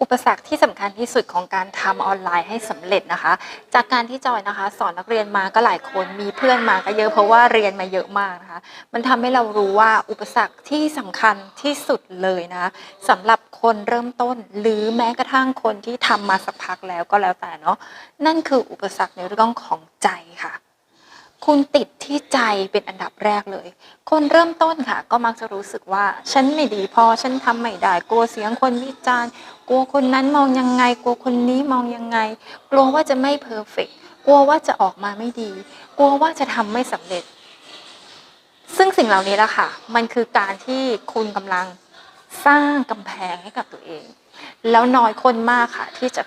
อุปสรรคที่สำคัญที่สุดของการทำออนไลน์ให้สำเร็จนะคะ จากการที่จอยนะคะ สอนนักเรียนมาก็หลายคนมีเพื่อนมาก็เยอะเพราะว่าเรียนมาเยอะมากนะคะ มันทำให้เรารู้ว่าอุปสรรคที่สำคัญที่สุดเลยนะะสำหรับคนเริ่มต้น หรือแม้กระทั่งคนที่ทำมาสักพักแล้วก็แล้วแต่เนาะนั่นคืออุปสรรคในเรื่องของใจค่ะคุณติดที่ใจเป็นอันดับแรกเลย คนเริ่มต้นค่ะ ก็มักจะรู้สึกว่า ฉันไม่ดีพอ ฉันทำไม่ได้ กลัวเสียงคนวิจารณ์ กลัวคนนั้นมองยังไง กลัวคนนี้มองยังไง กลัวว่าจะไม่เพอร์เฟกกลัวว่าจะออกมาไม่ดี กลัวว่าจะทำไม่สำเร็จ ซึ่งสิ่งเหล่านี้แหละค่ะ มันคือการที่คุณกำลังสร้างกำแพงให้กับตัวเอง แล้วน้อยคนมากค่ะ ที่จะ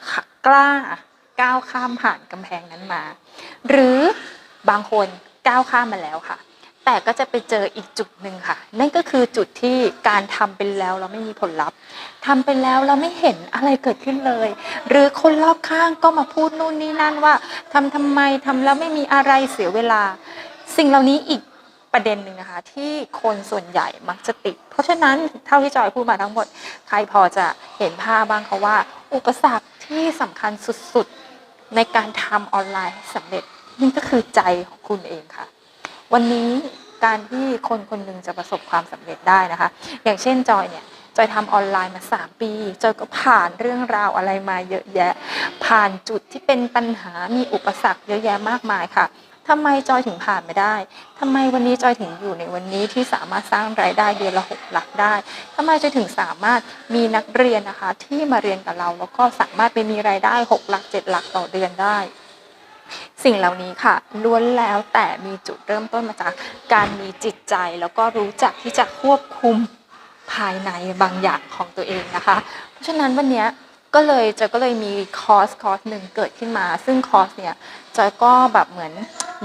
กล้าก้าวข้ามผ่านกำแพงนั้นมา หรือบางคนก้าวข้ามมาแล้วค่ะ แต่ก็จะไปเจออีกจุดหนึ่งค่ะ นั่นก็คือจุดที่การทำเป็นแล้วเราไม่มีผลลัพธ์ทำเป็นแล้วเราไม่เห็นอะไรเกิดขึ้นเลย หรือคนรอบข้างก็มาพูดนู่นนี่นั่นว่าทำทำไมทำแล้วไม่มีอะไรเสียเวลา สิ่งเหล่านี้อีกประเด็นหนึ่งนะคะ ที่คนส่วนใหญ่มักจะติด เพราะฉะนั้นเท่าที่จอยพูดมาทั้งหมด ใครพอจะเห็นภาพบ้างคะว่า อุปสรรคที่สำคัญสุดๆ ในการทำออนไลน์ให้สำเร็จนี่ก็คือใจของคุณเองค่ะ วันนี้การที่คนคนหนึ่งจะประสบความสำเร็จได้นะคะ อย่างเช่นจอยเนี่ยจอยทำออนไลน์มา 3 ปีจอยก็ผ่านเรื่องราวอะไรมาเยอะแยะ ผ่านจุดที่เป็นปัญหามีอุปสรรคเยอะแยะมากมายค่ะทำไมจอยถึงผ่านไม่ได้ทำไมวันนี้จอยถึงอยู่ในวันนี้ที่สามารถสร้างรายได้เดือนละหกหลักได้ทำไมจอยถึงสามารถมีนักเรียนนะคะ ที่มาเรียนกับเราแล้วก็สามารถไปมีรายได้หกหลักเจ็ดหลักต่อเดือนได้ สิ่งเหล่านี้ค่ะล้วนแล้วแต่มีจุดเริ่มต้นมาจากการมีจิตใจแล้วก็รู้จักที่จะควบคุมภายในบางอย่างของตัวเองนะคะ เพราะฉะนั้นวันนี้ก็เลยจอยก็เลยมีคอร์สคอร์สหนึ่งเกิดขึ้นมา ซึ่งคอร์สเนี่ยจอยก็แบบเหมือน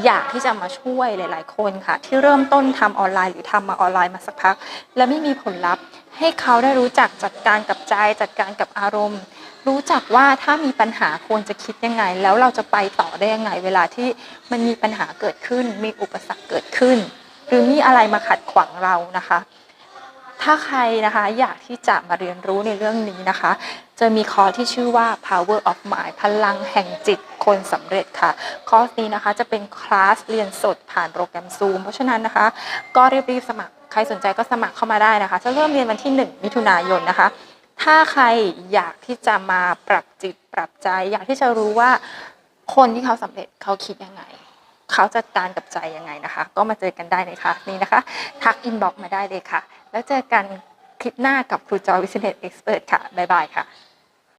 อยากที่จะมาช่วยหลาย ๆ คนค่ะ ที่เริ่มต้นทำออนไลน์หรือทำมาออนไลน์มาสักพัก และไม่มีผลลัพธ์ ให้เขาได้รู้จักจัดการกับใจจัดการกับอารมณ์ รู้จักว่าถ้ามีปัญหาควรจะคิดยังไง แล้วเราจะไปต่อได้ยังไง เวลาที่มันมีปัญหาเกิดขึ้น มีอุปสรรคเกิดขึ้น หรือมีอะไรมาขัดขวางเรานะคะ ถ้าใครนะคะอยากที่จะมาเรียนรู้ในเรื่องนี้นะคะ จะมีคอร์สที่ชื่อว่า power of mind พลังแห่งจิตคนสำเร็จค่ะ คอร์สนี้นะคะจะเป็นคลาสเรียนสดผ่านโปรแกรม Zoom เพราะฉะนั้นนะคะ ก็รีบๆสมัครใครสนใจก็สมัครเข้ามาได้นะคะ จะเริ่มเรียนวันที่ 1 มิถุนายนนะคะ ถ้าใครอยากที่จะมาปรับจิตปรับใจ อยากที่จะรู้ว่าคนที่เขาสำเร็จเขาคิดยังไง เขาจัดการกับใจยังไงนะคะ ก็มาเจอกันได้ในคลาสนี้นะคะ ทักอินบ็อกมาได้เลยค่ะ แล้วเจอกันคลิปหน้ากับครูจอยวิสเนตเอ็กซ์เพรสค่ะ บ๊ายบายค่ะ